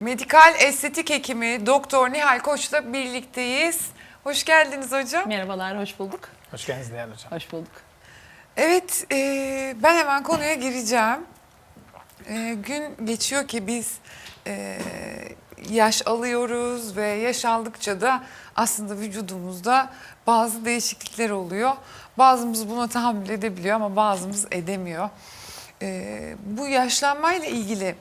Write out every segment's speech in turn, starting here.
Medikal estetik hekimi Doktor Nihal Koç'la birlikteyiz. Hoş geldiniz hocam. Merhabalar, hoş bulduk. Hoş geldiniz Değerli Hocam. Hoş bulduk. Evet, e, ben hemen konuya gireceğim. E, gün geçiyor ki biz e, yaş alıyoruz ve yaş aldıkça da aslında vücudumuzda bazı değişiklikler oluyor. Bazımız buna tahammül edebiliyor ama bazımız edemiyor. E, bu yaşlanmayla ilgili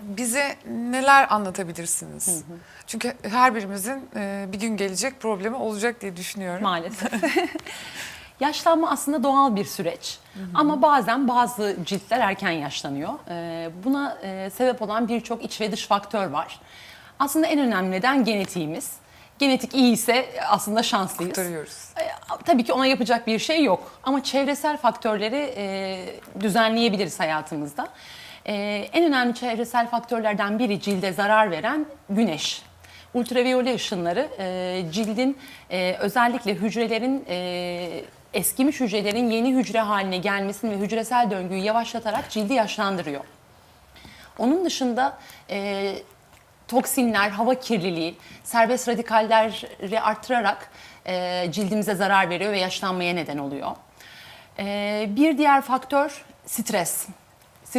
bize neler anlatabilirsiniz? Çünkü her birimizin e, bir gün gelecek problemi olacak diye düşünüyorum. Maalesef. Yaşlanma aslında doğal bir süreç. Ama bazen bazı ciltler erken yaşlanıyor. Ee, buna e, sebep olan birçok iç ve dış faktör var. Aslında en önemli neden genetiğimiz. Genetik iyi ise aslında şanslıyız. Kurtarıyoruz. E, Tabii ki ona yapacak bir şey yok. Ama çevresel faktörleri e, düzenleyebiliriz hayatımızda. E, en önemli çevresel faktörlerden biri cilde zarar veren güneş. Ultraviyole ışınları e, cildin e, özellikle hücrelerin e, eskimiş hücrelerin yeni hücre haline gelmesini ve hücresel döngüyü yavaşlatarak cildi yaşlandırıyor. Onun dışında e, toksinler, hava kirliliği, serbest radikalleri arttırarak e, cildimize zarar veriyor ve yaşlanmaya neden oluyor. E, bir diğer faktör stres.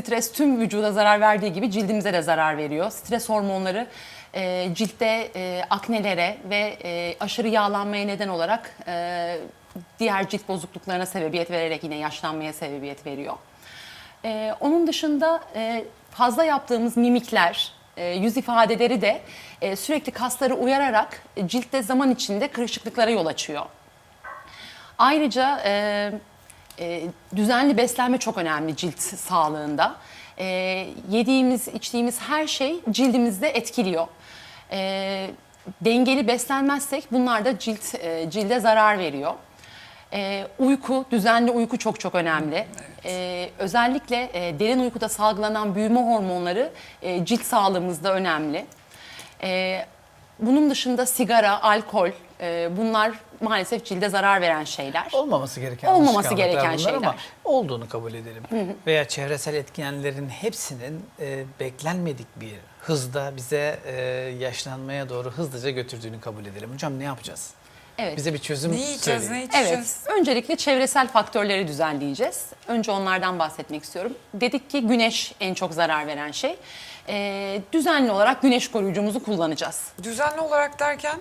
Stres tüm vücuda zarar verdiği gibi cildimize de zarar veriyor. Stres hormonları e, ciltte e, aknelere ve e, aşırı yağlanmaya neden olarak e, diğer cilt bozukluklarına sebebiyet vererek yine yaşlanmaya sebebiyet veriyor. Ee, onun dışında e, fazla yaptığımız mimikler, e, yüz ifadeleri de e, sürekli kasları uyararak e, ciltte zaman içinde kırışıklıklara yol açıyor. Ayrıca e, e, düzenli beslenme çok önemli cilt sağlığında. E, yediğimiz, içtiğimiz her şey cildimizde etkiliyor. E, dengeli beslenmezsek bunlar da cilt e, cilde zarar veriyor. E, uyku, düzenli uyku çok çok önemli. E, özellikle e, derin uykuda salgılanan büyüme hormonları e, cilt sağlığımızda önemli. E, bunun dışında sigara, alkol e, bunlar maalesef cilde zarar veren şeyler. Olmaması gereken Olmaması gereken bunlar ama şeyler. olduğunu kabul edelim. Veya çevresel etkenlerin hepsinin e, beklenmedik bir hızda bize e, yaşlanmaya doğru hızlıca götürdüğünü kabul edelim. Hocam ne yapacağız? Evet. Bize bir çözüm Ne yiyeceğiz, ne söyleyin. içeceğiz? Evet, öncelikle çevresel faktörleri düzenleyeceğiz. Önce onlardan bahsetmek istiyorum. Dedik ki güneş en çok zarar veren şey. Ee, düzenli olarak güneş koruyucumuzu kullanacağız. Düzenli olarak derken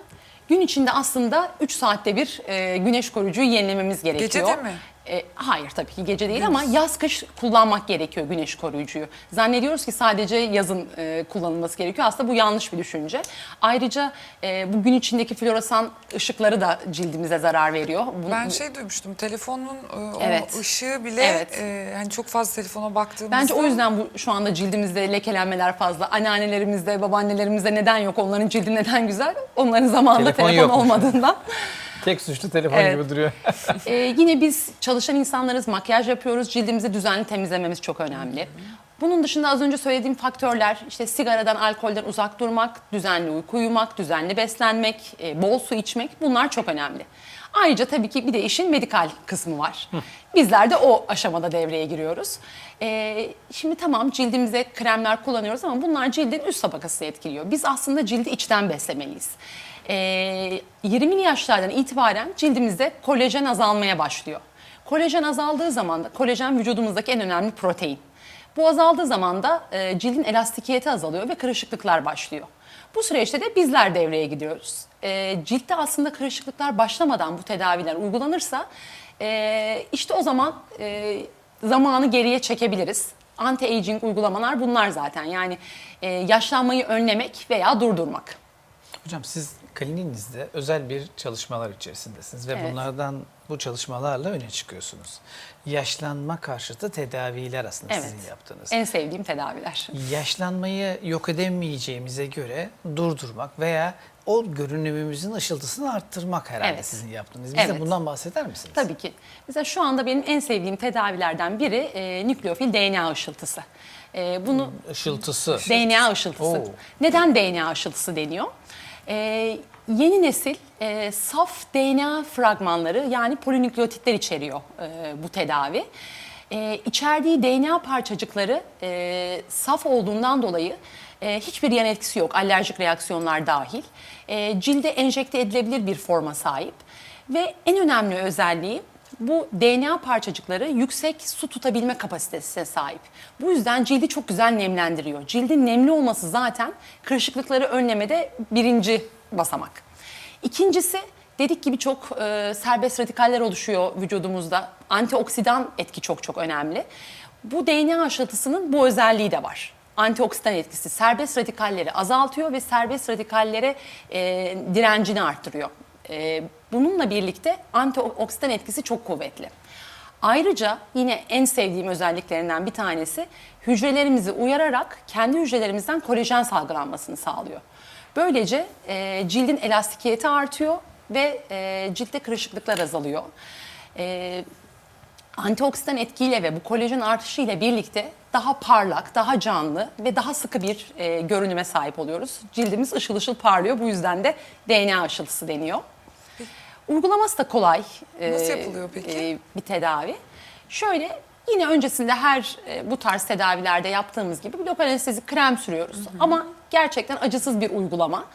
Gün içinde aslında 3 saatte bir e, güneş koruyucuyu yenilememiz gerekiyor. Gecede mi? E, hayır tabii ki gece değil ama yaz kış kullanmak gerekiyor güneş koruyucuyu. Zannediyoruz ki sadece yazın e, kullanılması gerekiyor. Aslında bu yanlış bir düşünce. Ayrıca e, bu gün içindeki floresan ışıkları da cildimize zarar veriyor. Bunu- ben şey duymuştum telefonun e, o Evet. ışığı bile Evet. e, hani çok fazla telefona baktığımızda Bence o yüzden bu şu anda cildimizde lekelenmeler fazla. Anneannelerimizde, babaannelerimizde neden yok? Onların cildi neden güzel? Onların zamanında Telefon telefon, yokmuş. olmadığından. Tek suçlu telefon Evet. gibi duruyor. Ee, yine biz çalışan insanlarız, makyaj yapıyoruz. Cildimizi düzenli temizlememiz çok önemli. Bunun dışında az önce söylediğim faktörler işte sigaradan, alkolden uzak durmak, düzenli uyku uyumak, düzenli beslenmek, e, bol su içmek bunlar çok önemli. Ayrıca tabii ki bir de işin medikal kısmı var. Bizler de o aşamada devreye giriyoruz. Ee, şimdi tamam cildimize kremler kullanıyoruz ama bunlar cildin üst tabakası etkiliyor. Biz aslında cildi içten beslemeliyiz. Ee, 20'li yaşlardan itibaren cildimizde kolajen azalmaya başlıyor. Kolajen azaldığı zaman da kolajen vücudumuzdaki en önemli protein. Bu azaldığı zaman da e, cildin elastikiyeti azalıyor ve kırışıklıklar başlıyor. Bu süreçte de bizler devreye gidiyoruz. E, ciltte aslında kırışıklıklar başlamadan bu tedaviler uygulanırsa e, işte o zaman e, zamanı geriye çekebiliriz. Anti-aging uygulamalar bunlar zaten. Yani e, yaşlanmayı önlemek veya durdurmak. Hocam siz kliniğinizde özel bir çalışmalar içerisindesiniz ve Evet. bunlardan bu çalışmalarla öne çıkıyorsunuz. Yaşlanma karşıtı tedaviler aslında Evet. sizin yaptığınız. En sevdiğim tedaviler. yaşlanmayı yok edemeyeceğimize göre durdurmak veya o görünümümüzün ışıltısını arttırmak herhalde Evet. sizin yaptığınız. Bize Evet. bundan bahseder misiniz? Tabii ki. Mesela şu anda benim en sevdiğim tedavilerden biri e, nükleofil DNA ışıltısı. E, bunu Işıltısı. DNA ışıltısı. Oo. Neden DNA ışıltısı deniyor? Ee, yeni nesil e, saf DNA fragmanları yani polinükleotitler içeriyor e, bu tedavi. E, içerdiği DNA parçacıkları e, saf olduğundan dolayı E, hiçbir yan etkisi yok, alerjik reaksiyonlar dahil. E, cilde enjekte edilebilir bir forma sahip. Ve en önemli özelliği bu DNA parçacıkları yüksek su tutabilme kapasitesine sahip. Bu yüzden cildi çok güzel nemlendiriyor. Cildin nemli olması zaten kırışıklıkları önlemede birinci basamak. İkincisi dedik gibi çok e, serbest radikaller oluşuyor vücudumuzda. Antioksidan etki çok çok önemli. Bu DNA aşılatısının bu özelliği de var. Antioksidan etkisi serbest radikalleri azaltıyor ve serbest radikallere e, direncini arttırıyor. E, bununla birlikte antioksidan etkisi çok kuvvetli. Ayrıca yine en sevdiğim özelliklerinden bir tanesi hücrelerimizi uyararak kendi hücrelerimizden kolajen salgılanmasını sağlıyor. Böylece e, cildin elastikiyeti artıyor ve e, ciltte kırışıklıklar azalıyor. E, antioksidan etkiyle ve bu kolajen artışıyla birlikte daha parlak, daha canlı ve daha sıkı bir e, görünüme sahip oluyoruz. Cildimiz ışıl ışıl parlıyor. Bu yüzden de DNA aşılısı deniyor. Uygulaması da kolay. e, Nasıl yapılıyor peki? e, bir tedavi. Şöyle yine öncesinde her e, bu tarz tedavilerde yaptığımız gibi bir lokal anestezik krem sürüyoruz. Ama gerçekten acısız bir uygulama.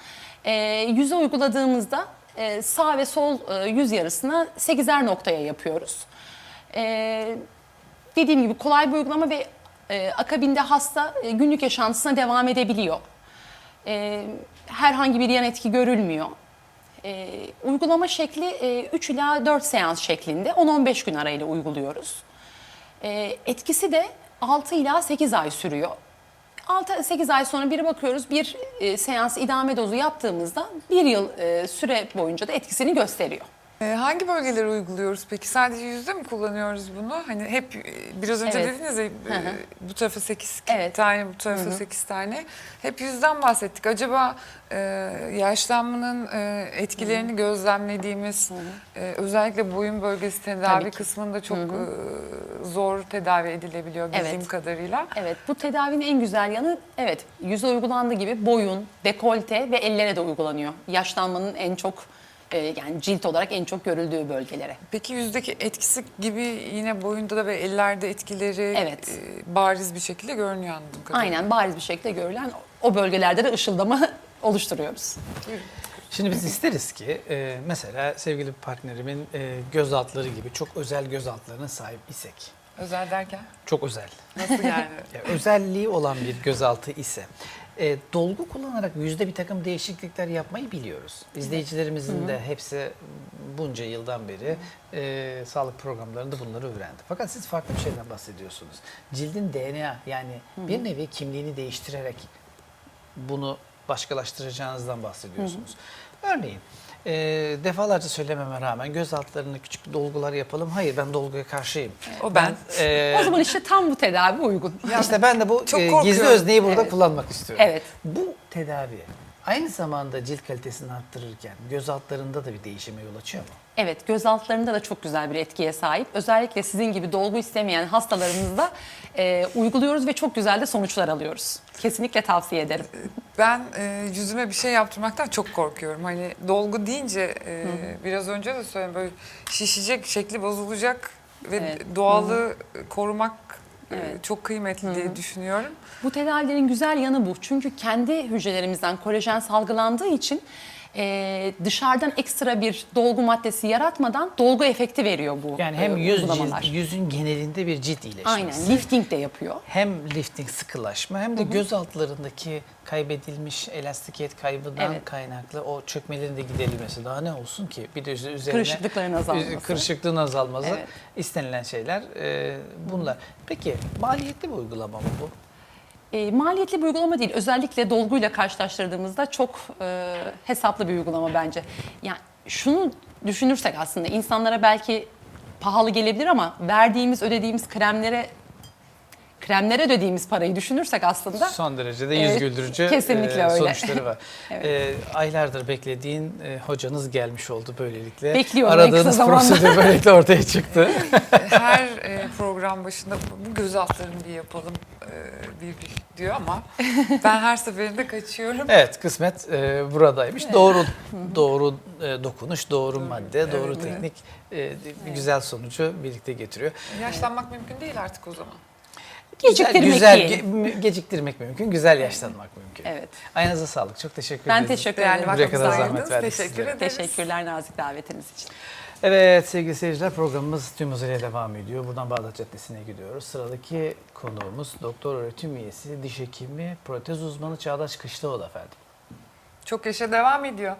E, yüze uyguladığımızda e, sağ ve sol e, yüz yarısına 8'er noktaya yapıyoruz. E, dediğim gibi kolay bir uygulama ve e, akabinde hasta e, günlük yaşantısına devam edebiliyor. E, herhangi bir yan etki görülmüyor. E, uygulama şekli e, 3 ila 4 seans şeklinde 10-15 gün arayla uyguluyoruz. E, etkisi de 6 ila 8 ay sürüyor. 6-8 ay sonra bir bakıyoruz bir e, seans idame dozu yaptığımızda bir yıl e, süre boyunca da etkisini gösteriyor. Ee, hangi bölgeleri uyguluyoruz peki? Sadece yüzde mi kullanıyoruz bunu? Hani hep e, biraz önce Evet. dediniz ya e, bu tarafa 8 Evet. tane, bu tarafa 8 tane. Hep yüzden bahsettik. Acaba e, yaşlanmanın e, etkilerini gözlemlediğimiz e, özellikle boyun bölgesi tedavi kısmında çok e, zor tedavi edilebiliyor bildiğim Evet. kadarıyla. Evet bu tedavinin en güzel yanı evet yüze uygulandığı gibi boyun, dekolte ve ellere de uygulanıyor. Yaşlanmanın en çok e, yani cilt olarak en çok görüldüğü bölgelere. Peki yüzdeki etkisi gibi yine boyunda da ve ellerde etkileri Evet. e, bariz bir şekilde görünüyor anladığım kadarıyla. Aynen bariz bir şekilde görülen o bölgelerde de ışıldama oluşturuyoruz. Şimdi biz isteriz ki e, mesela sevgili partnerimin e, göz altları gibi çok özel göz altlarına sahip isek. Özel derken? Çok özel. Nasıl yani? Ya, özelliği olan bir gözaltı ise e, dolgu kullanarak yüzde bir takım değişiklikler yapmayı biliyoruz. İzleyicilerimizin de hepsi bunca yıldan beri e, sağlık programlarında bunları öğrendi. Fakat siz farklı bir şeyden bahsediyorsunuz. Cildin DNA yani bir nevi kimliğini değiştirerek bunu başkalaştıracağınızdan bahsediyorsunuz. Örneğin e, defalarca söylememe rağmen göz altlarına küçük dolgular yapalım. Hayır ben dolguya karşıyım. O ben. e, O zaman işte tam bu tedavi uygun. işte ben de bu Çok e, gizli özneyi burada Evet. kullanmak istiyorum. Evet. Bu tedavi aynı zamanda cilt kalitesini arttırırken göz altlarında da bir değişime yol açıyor mu? Evet, göz altlarında da çok güzel bir etkiye sahip. Özellikle sizin gibi dolgu istemeyen hastalarımızda e, uyguluyoruz ve çok güzel de sonuçlar alıyoruz. Kesinlikle tavsiye ederim. Ben e, yüzüme bir şey yaptırmaktan çok korkuyorum. Hani dolgu deyince e, biraz önce de söyledim böyle şişecek, şekli bozulacak ve Evet. doğalı korumak e, Evet. çok kıymetli diye düşünüyorum. Bu tedavilerin güzel yanı bu. Çünkü kendi hücrelerimizden kolajen salgılandığı için e, dışarıdan ekstra bir dolgu maddesi yaratmadan dolgu efekti veriyor bu Yani hem e, yüz uygulamalar. cilt- yüzün genelinde bir cilt iyileşmesi. Aynen, lifting de yapıyor. Hem lifting sıkılaşma hem de göz altlarındaki kaybedilmiş elastikiyet kaybından Evet. kaynaklı o çökmelerin de giderilmesi. Daha ne olsun ki? Bir de üzerine Kırışıklıkların azalması. Kırışıklığın azalması Evet. istenilen şeyler e, bunlar. Peki maliyetli bir uygulama mı bu? E, maliyetli bir uygulama değil. Özellikle dolguyla karşılaştırdığımızda çok e, hesaplı bir uygulama bence. Yani şunu düşünürsek aslında insanlara belki pahalı gelebilir ama verdiğimiz, ödediğimiz kremlere kremlere ödediğimiz parayı düşünürsek aslında Son derece de yüz Evet, güldürücü kesinlikle e, öyle. sonuçları var. E, aylardır beklediğin e, hocanız gelmiş oldu böylelikle. Bekliyorum en kısa Aradığınız zamanda. prosedür böylelikle ortaya çıktı. Her e, program başında bu göz altlarını bir yapalım e, bir, bir diyor ama ben her seferinde kaçıyorum. evet kısmet e, buradaymış. Doğru doğru e, dokunuş, doğru madde, doğru evet. teknik e, bir güzel sonucu birlikte getiriyor. Yaşlanmak mümkün değil artık o zaman. Geciktirmek güzel, değil. ge- geciktirmek mümkün, güzel yaşlanmak mümkün. Evet. Ayağınıza sağlık. Çok teşekkür Ben ederim. teşekkür Değerli ederim. Buraya kadar zahmet verdik Teşekkür sizlere. ederiz. Teşekkürler nazik davetiniz için. Evet sevgili seyirciler programımız tüm hızıyla devam ediyor. Buradan Bağdat Caddesi'ne gidiyoruz. Sıradaki konuğumuz doktor öğretim üyesi, diş hekimi, protez uzmanı Çağdaş Kışlaoğlu efendim. Çok yaşa devam ediyor.